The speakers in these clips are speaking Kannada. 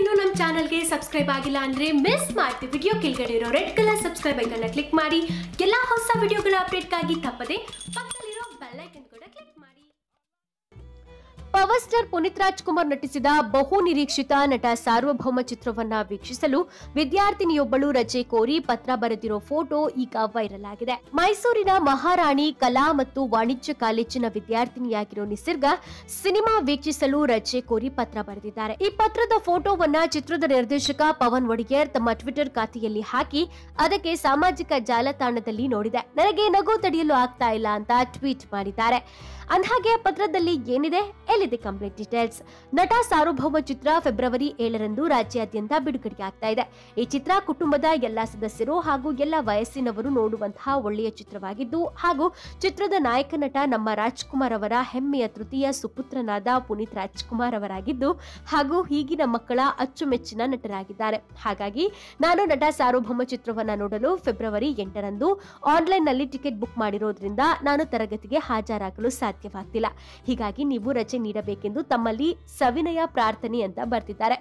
ಇನ್ನೂ ನಮ್ಮ ಚಾನಲ್ಗೆ ಸಬ್ಸ್ಕ್ರೈಬ್ ಆಗಿಲ್ಲ ಅಂದ್ರೆ ಮಿಸ್ ಮಾಡ್ತಿ ವಿಡಿಯೋ ಕೆಳಗಡೆ ಇರೋ ರೆಡ್ ಕಲರ್ ಸಬ್ಸ್ಕ್ರೈಬ್ ಐಕನ್ನ ಕ್ಲಿಕ್ ಮಾಡಿ. ಎಲ್ಲಾ ಹೊಸ ವಿಡಿಯೋಗಳ ಅಪ್ಡೇಟ್ಗಾಗಿ ತಪ್ಪದೆ ಪಕ್ಕದಲ್ಲಿರೋ ಪವರ್ ಸ್ಟಾರ್ ಪುನೀತ್ ರಾಜ್ಕುಮಾರ್ ನಟಿಸಿದ ಬಹು ನಿರೀಕ್ಷಿತ ನಟ ಸಾರ್ವಭೌಮ ಚಿತ್ರವನ್ನ ವೀಕ್ಷಿಸಲು ವಿದ್ಯಾರ್ಥಿನಿಯೊಬ್ಬಳು ರಜೆ ಕೋರಿ ಪತ್ರ ಬರೆದಿರೋ ಫೋಟೋ ಈಗ ವೈರಲ್ ಆಗಿದೆ. ಮೈಸೂರಿನ ಮಹಾರಾಣಿ ಕಲಾ ಮತ್ತು ವಾಣಿಜ್ಯ ಕಾಲೇಜಿನ ವಿದ್ಯಾರ್ಥಿನಿಯಾಗಿರೋ ನಿಸರ್ಗ ಸಿನಿಮಾ ವೀಕ್ಷಿಸಲು ರಜೆ ಕೋರಿ ಪತ್ರ ಬರೆದಿದ್ದಾರೆ. ಈ ಪತ್ರದ ಫೋಟೋವನ್ನ ಚಿತ್ರದ ನಿರ್ದೇಶಕ ಪವನ್ ಒಡಿಯರ್ ತಮ್ಮ ಟ್ವಿಟರ್ ಖಾತೆಯಲ್ಲಿ ಹಾಕಿ ಅದಕ್ಕೆ ಸಾಮಾಜಿಕ ಜಾಲತಾಣದಲ್ಲಿ ನೋಡಿದೆ. ನನಗೆ ನಗು ತಡೆಯಲು ಆಗ್ತಾ ಇಲ್ಲ ಅಂತ ಟ್ವೀಟ್ ಮಾಡಿದ್ದಾರೆ. ಅಂದ್ಹಾಗೆ ಪತ್ರದಲ್ಲಿ ಏನಿದೆ? ಎಲ್ಲಿದೆ ಕಂಪ್ಲೀಟ್ ಡೀಟೇಲ್ಸ್. ನಟ ಸಾರ್ವಭೌಮ ಚಿತ್ರ ಫೆಬ್ರವರಿ ಏಳರಂದು ರಾಜ್ಯಾದ್ಯಂತ ಬಿಡುಗಡೆಯಾಗ್ತಾ ಇದೆ. ಈ ಚಿತ್ರ ಕುಟುಂಬದ ಎಲ್ಲಾ ಸದಸ್ಯರು ಹಾಗೂ ಎಲ್ಲ ವಯಸ್ಸಿನವರು ನೋಡುವಂತಹ ಒಳ್ಳೆಯ ಚಿತ್ರವಾಗಿದ್ದು, ಹಾಗೂ ಚಿತ್ರದ ನಾಯಕ ನಟ ನಮ್ಮ ರಾಜ್ಕುಮಾರ್ ಅವರ ಹೆಮ್ಮೆಯ ತೃತೀಯ ಸುಪುತ್ರನಾದ ಪುನೀತ್ ರಾಜ್ಕುಮಾರ್ ಅವರಾಗಿದ್ದು, ಹಾಗೂ ಈಗಿನ ಮಕ್ಕಳ ಅಚ್ಚುಮೆಚ್ಚಿನ ನಟರಾಗಿದ್ದಾರೆ. ಹಾಗಾಗಿ ನಾನು ನಟ ಸಾರ್ವಭೌಮ ಚಿತ್ರವನ್ನ ನೋಡಲು ಫೆಬ್ರವರಿ ಎಂಟರಂದು ಆನ್ಲೈನ್ನಲ್ಲಿ ಟಿಕೆಟ್ ಬುಕ್ ಮಾಡಿರೋದ್ರಿಂದ ನಾನು ತರಗತಿಗೆ ಹಾಜರಾಗಲು ಸಾಧ್ಯವಾಗ್ತಿಲ್ಲ. ಹೀಗಾಗಿ ನೀವು ರಜೆ ನೀಡಬೇಕೆಂದು ತಮ್ಮಲ್ಲಿ ಸವಿನಯ ಪ್ರಾರ್ಥನೆ ಅಂತ ಬರ್ತಿದ್ದಾರೆ.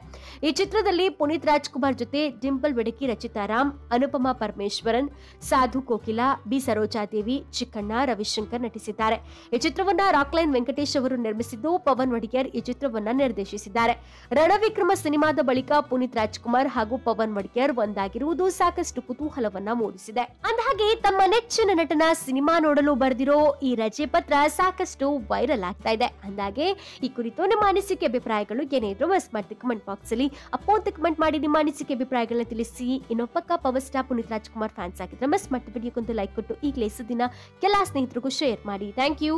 ಈ ಚಿತ್ರದಲ್ಲಿ ಪುನೀತ್ ರಾಜ್ಕುಮಾರ್ ಜೊತೆ ಡಿಂಪಲ್ ಬೆಡಕಿ ರಚಿತಾ ರಾಮ್, ಅನುಪಮಾ ಪರಮೇಶ್ವರನ್, ಸಾಧು ಕೋಕಿಲ, ಬಿ ಸರೋಜಾದೇವಿ, ಚಿಕ್ಕಣ್ಣ ರವಿಶಂಕರ್ ನಟಿಸಿದ್ದಾರೆ. ಈ ಚಿತ್ರವನ್ನ ರಾಕ್ಲೈನ್ ವೆಂಕಟೇಶ್ ಅವರು ನಿರ್ಮಿಸಿದ್ದು ಪವನ್ ಒಡಿಯರ್ ಈ ಚಿತ್ರವನ್ನ ನಿರ್ದೇಶಿಸಿದ್ದಾರೆ. ರಣವಿಕ್ರಮ ಸಿನಿಮಾದ ಬಳಿಕ ಪುನೀತ್ ರಾಜ್ಕುಮಾರ್ ಹಾಗೂ ಪವನ್ ಒಡಿಯರ್ ಒಂದಾಗಿರುವುದು ಸಾಕಷ್ಟು ಕುತೂಹಲವನ್ನ ಮೂಡಿಸಿದೆ. ಅಂದಹಾಗೆ ತಮ್ಮ ನೆಚ್ಚಿನ ನಟನ ಸಿನಿಮಾ ನೋಡಲು ಬರೆದಿರೋ ಈ ರಜೆ ಪತ್ರ ಸಾಕಷ್ಟು ವೈರಲ್ ಆಗ್ತಾ ಇದೆ. ಅಂದಾಗೆ ಈ ಕುರಿತು ನಿಮ್ಮ ಅನಿಸಿಕೆ ಅಭಿಪ್ರಾಯಗಳು ಏನೇ ಇದ್ರು ಮಸ್ ಮಾಡಿ ಕಮೆಂಟ್ ಬಾಕ್ಸ್ ಅಲ್ಲಿ ಅಪ್ಪೋಂತ ಕಮೆಂಟ್ ಮಾಡಿ ನಿಮ್ಮ ಅನಿಸಿಕೆ ಅಭಿಪ್ರಾಯಗಳನ್ನ ತಿಳಿಸಿ. ಇನ್ನು ಪಕ್ಕ power star Puneeth Rajkumar fans ಆಗಿದ್ರೆ ಮಿಸ್ ಮಾಡಿ ವಿಡಿಯೋಕ್ಕೊಂದು ಲೈಕ್ ಕೊಟ್ಟು ಈಗಲೇ ದಿನ. ಎಲ್ಲ ಸ್ನೇಹಿತರಿಗೂ ಶೇರ್ ಮಾಡಿ. Thank you